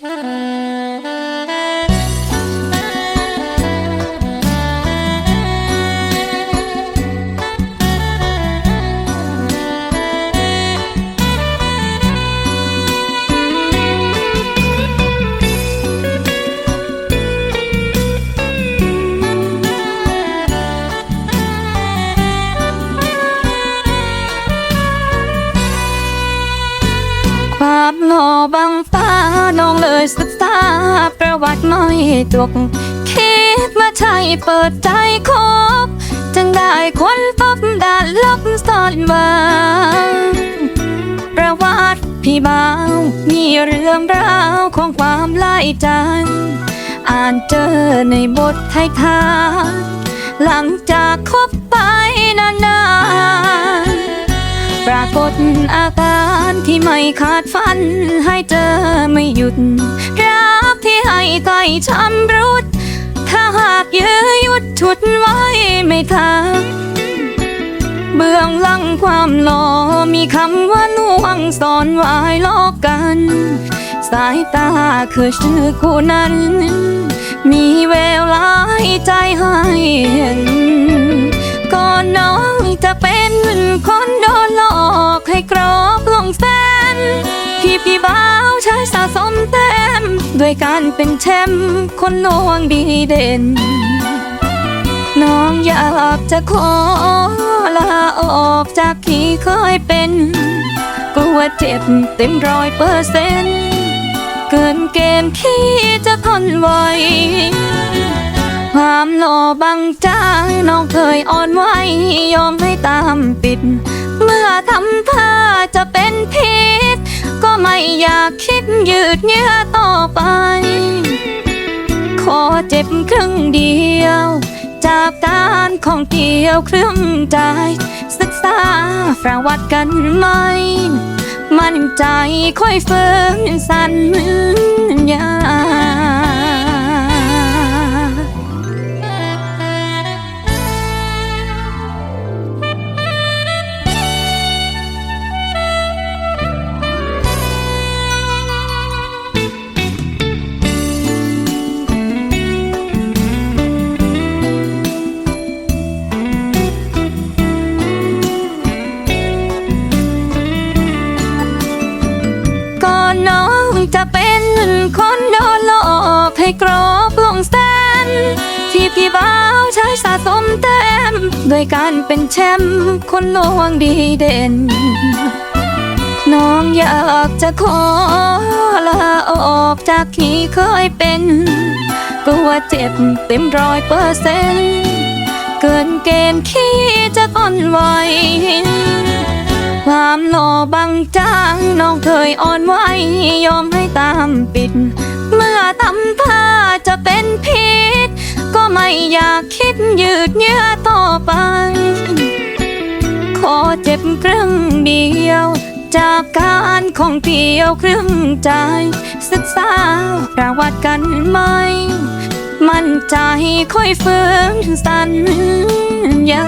ค ประวัติไม่ตก คิดว่าใช่เปิดใจคบ จึงได้ค้นพบด้านลบซ่อนมางประวัติพี่บ่าวมีเรื่องราวของความไล่ใจอ่านเจอในบทไทยทานหลังจากคบไปนานๆ ปรากฏอาการที่ไม่คาดฝันให้เจอไม่หยุด รักที่ให้ใจช้ำรุด ถ้าหากยื้อยุดฉุดไว้ไม่ทันเบื้องหลังความหล่อมีคำว่าลวงซ่อนไว้ลอกกัน สายตาคือชื่อคู่นั้น มีแวลายใจให้เห็นก่อนน้องจะเป็นคนโดนหลอกให้กรอกลงแฟนพี่พี่บ่าวใช้สะสมแต้ม ด้วยการเป็นแชมป์คนลวงดีเด่น น้องอยากจะขอลาออกจากที่เคยเป็นกลัวเจ็บเต็มร้อยเปอร์เซ็นต์เกินเกณฑ์ที่จะทนไหวความหล่อบังจางน้องเคยอ่อนไหวยอมให้ตามปิด เมื่อทำท่าจะเป็นพิษ ไม่อยากคิดยืดเยื้อต่อไป ขอเจ็บครึ่งเดียว จากการของเกี่ยวเครื่องใจ ศึกษาประวัติกันไหม มั่นใจค่อยเฟิร์นสัญญา พี่บ่าวใช้สะสมแต้มด้วยการเป็นแชมป์คนลวงดีเด่น น้องอยากจะขอลาออกจากที่เคยเป็นกลัวเจ็บเต็มร้อยเปอร์เซ็นต์เกินเกณฑ์ที่จะทนไหวความหล่อบังจางน้องเคยอ่อนไหวยอมให้ตามปิด เมื่อทำท่าจะเป็นพิ ไม่อยากคิดยืดเยื้อต่อไป ขอเจ็บครึ่งเดียว จากการของเกี่ยวครึ่งใจ ศึกษาประวัติกันไหม มั่นใจค่อยฟื้นสัญญา